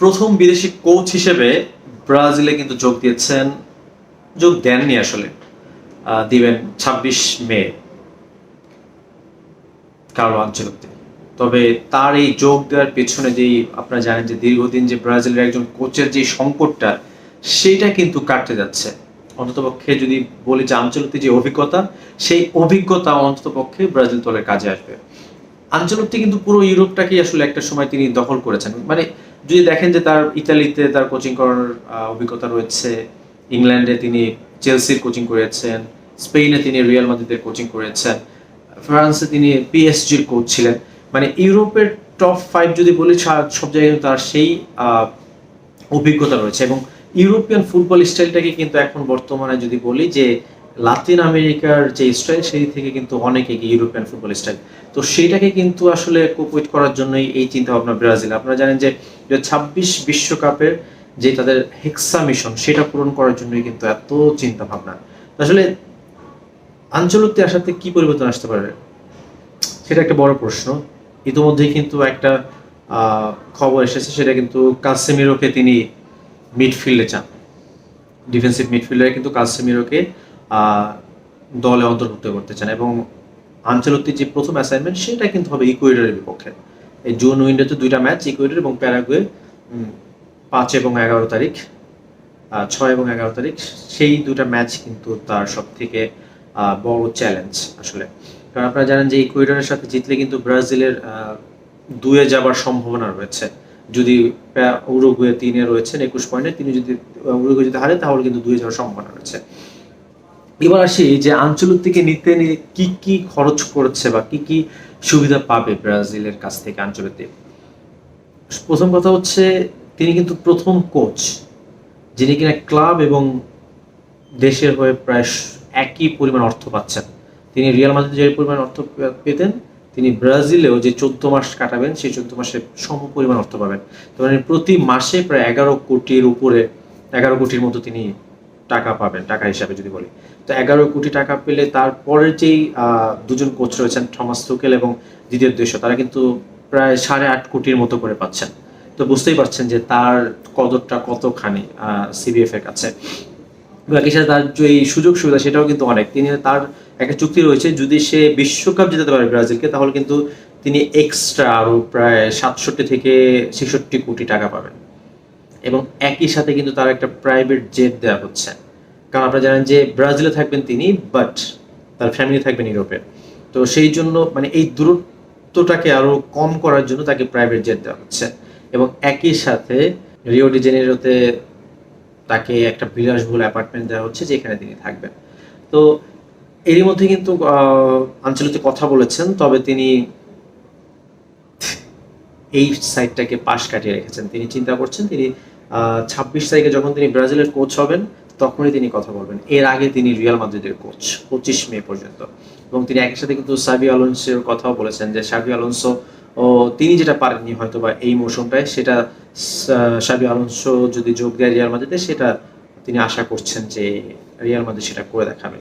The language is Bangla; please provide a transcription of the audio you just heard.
প্রথম বিদেশি কোচ হিসেবে ব্রাজিলে কিন্তু যোগ দিয়েছেন, যোগ দেননি আসলে দিবেন ছাব্বিশ মে কার্লো আঞ্চলতি তবে তার এই যোগ দেওয়ার পেছনে যেই আপনারা জানেন যে দীর্ঘদিন যে ব্রাজিলের একজন কোচের যে সংকটটা, সেইটা কিন্তু কাটতে যাচ্ছে। অন্ততপক্ষে যদি বলি যে আঞ্চলিক যে অভিজ্ঞতা, সেই অভিজ্ঞতা অন্ততপক্ষে ব্রাজিল দলের কাজে আসবে। আঞ্চলিকটি কিন্তু পুরো ইউরোপটাকেই আসলে একটা সময় তিনি দখল করেছেন। মানে যদি দেখেন যে তার ইতালিতে তার কোচিং করার অভিজ্ঞতা রয়েছে, ইংল্যান্ডে তিনি চেলসির কোচিং করেছেন স্পেনে তিনি রিয়াল মাদ্রিদের কোচিং করেছেন, ফ্রান্সে তিনি পিএসজির কোচ ছিলেন। মানে ইউরোপের টপ ফাইভ যদি বলি সব জায়গায় তার সেই অভিজ্ঞতা রয়েছে এবং ইউরোপিয়ান ফুটবল স্টাইলটাকে কিন্তু এখন বর্তমানে যদি বলি যে লাতিন আমেরিকার যে স্টাইল সেই থেকে কিন্তু অনেক এগিয়ে ইউরোপিয়ান ফুটবল স্টাইল তো সেইটাকে কিন্তু আসলে কোপোয়েট করার জন্যই এই চিন্তা ভাবনা ব্রাজিল। আপনারা জানেন যে ছাব্বিশ বিশ্বকাপের যে তাদের হেক্সা মিশন সেটা পূরণ করার জন্যই কিন্তু এত চিন্তা ভাবনা আসলে আঞ্চলিকতে আসাতে কি পরিবর্তন আসতে পারে? সেটা একটা বড় প্রশ্ন। ইতিমধ্যেই কিন্তু একটা খবর এসেছে, সেটা কিন্তু কাসেমিরোকে তিনি মিডফিল্ডে চান। ডিফেন্সিভ মিডফিল্ডারে কিন্তু কাসেমিরোকে দলে অন্তর্ভুক্ত করতে চান এবং আঞ্চলিকটির যে প্রথম অ্যাসাইনমেন্ট সেটা কিন্তু হবে ইকুয়েডরের বিপক্ষে। এই জুন উইন্ডোতে দুইটা ম্যাচ ইকুয়েডর এবং প্যারাগুয়ে পাঁচ এবং এগারো তারিখ ছয় এবং এগারো তারিখ, সেই দুটা ম্যাচ কিন্তু তার সব থেকে বড় চ্যালেঞ্জ আসলে। কারণ আপনারা জানেন যে ইকুয়েডরের সাথে জিতলে কিন্তু ব্রাজিলের দুয়ে যাবার সম্ভাবনা রয়েছে। যদি উরুগুয়ে তিনে রয়েছেন একুশ পয়েন্টে তিনি যদি, উরুগুয়ে যদি হারে তাহলে কিন্তু দুয়ে যাওয়ার সম্ভাবনা রয়েছে। এবার আসি যে আঞ্চলিক থেকে নিতে নিয়ে কি কি খরচ করছে বা কি কি সুবিধা পাবে ব্রাজিলের কাছ থেকে আঞ্চলিক প্রথম কথা হচ্ছে তিনি কিন্তু প্রথম কোচ, যিনি কিনা ক্লাব এবং দেশের হয়ে প্রায় একই পরিমাণ অর্থ পাচ্ছেন। তিনি রিয়াল মাদ্রিদে যে পরিমাণ অর্থ পেতেন, তিনি ব্রাজিলেও যে চোদ্দ মাস কাটাবেন, সেই চোদ্দ মাসে সম পরিমাণ অর্থ পাবেন। তো মানে প্রতি মাসে প্রায় এগারো কোটির উপরে, এগারো কোটির মতো তিনি টাকা পাবেন, টাকা হিসাবে যদি বলি। তো এগারো কোটি টাকা পেলে তারপরের যেই দুজন কোচ রয়েছেন, থমাস তুকেল এবং দ্বিতীয় দেশ তারা কিন্তু প্রায় সাড়ে আট কোটির মতো করে পাচ্ছেন। তো বুঝতেই পারছেন যে তার কদরটা কতখানি সিবিএফ এর কাছে। বাকি সাথে তার যে সুযোগ সুবিধা, সেটাও কিন্তু অনেক। তিনি তার একটা চুক্তি রয়েছে, যদি সে বিশ্বকাপ জেতাতে পারে ব্রাজিলকে, তাহলে কিন্তু তিনি এক্সট্রা আরও প্রায় সাতষট্টি থেকে ছেষট্টি কোটি টাকা পাবেন। এবং একই সাথে কিন্তু তার একটা প্রাইভেট জেট দেওয়া হচ্ছে। কারণ আপনারা জানেন যে ব্রাজিলে থাকবেন তিনি বাট তার ফ্যামিলি থাকবেন ইউরোপে। তো সেই জন্য মানে এই দূরত্বটাকে আরও কম করার জন্য তাকে প্রাইভেট জেট দেওয়া হচ্ছে। এবং একই সাথে রিও ডি জেনেরোতে তাকে একটা বিলাসবহুল অ্যাপার্টমেন্ট দেওয়া হচ্ছে, যেখানে তিনি থাকবেন। তো এরই মধ্যে কিন্তু আঞ্চলিক কথা বলেছেন, তবে তিনি এই সাইডটাকে পাশ কাটিয়ে রেখেছেন। তিনি চিন্তা করছেন তিনি ছাব্বিশ তারিখে যখন তিনি ব্রাজিলের কোচ হবেন, তখনই তিনি কথা বলবেন। এর আগে তিনি রিয়াল মাদ্রিদের কোচ পঁচিশ মে পর্যন্ত। এবং তিনি একই সাথে কিন্তু সাবি আলোনসোর কথাও বলেছেন যে সাবি আলোনসো, ও তিনি যেটা পারেননি হয়তো বা এই মৌসুমটায়, সেটা সাবি আলোনসো যদি যোগ দেয় রিয়াল মাদ্রিদে, সেটা তিনি আশা করছেন যে রিয়াল মাদ্রিদ সেটা করে দেখাবে।